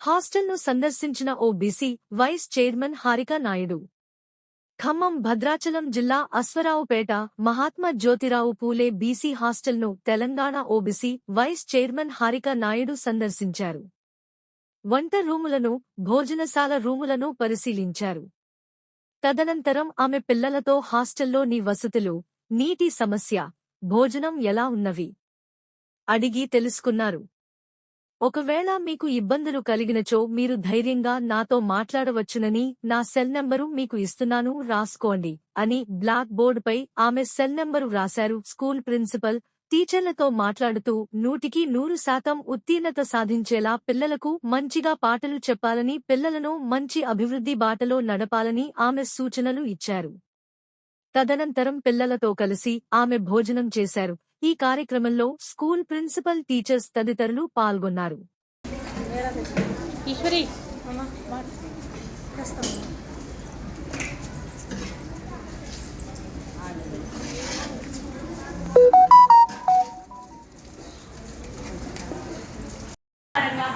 హాస్టల్ను సందర్శించిన O BC vice chairman Harika Naidu. Khammam Bhadrachalam జిల్లా అశ్వరావుపేట మహాత్మా జ్యోతిరావు పూలే బీసీ హాస్టల్ను Telangana OBC vice chairman Harika Naidu సందర్శించారు. వంట రూములను భోజనశాల రూములను పరిశీలించారు. తదనంతరం ఆమె పిల్లలతో హాస్టల్లోని వసతులు నీటి సమస్య భోజనం ఎలా ఉన్నవి? అడిగి తెలుసుకున్నారు. ఒకవేళ మీకు ఇబ్బందులు కలిగినచో మీరు ధైర్యంగా నాతో మాట్లాడవచ్చునని నా సెల్ నంబరు మీకు ఇస్తున్నాను రాసుకోండి అని బ్లాక్ బోర్డుపై ఆమె సెల్ నంబరు రాశారు. స్కూల్ ప్రిన్సిపల్ టీచర్లతో మాట్లాడుతూ నూటికి నూరు శాతం ఉత్తీర్ణత సాధించేలా పిల్లలకు మంచిగా పాటలు చెప్పాలని పిల్లలను మంచి అభివృద్ధి బాటలో నడపాలని ఆమె సూచనలు ఇచ్చారు. తదనంతరం పిల్లలతో కలిసి ఆమె భోజనం చేశారు. ఈ కార్యక్రమంలో స్కూల్ ప్రిన్సిపల్ టీచర్స్ తదితరులు పాల్గొన్నారు. ఈశ్వరి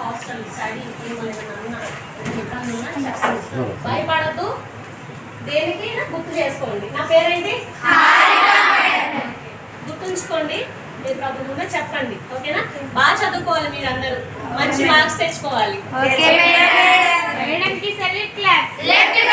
హాస్టల్ స్టడీ భయపడద్దు. దేనికి గుర్తు చేసుకోండి. నా పేరేంటి? ముందే చెప్పండి ఓకేనా? బాగా చదువుకోవాలి మీరు అందరూ మంచి మార్క్స్ తెచ్చుకోవాలి. మేడం కి salute class. Left to right.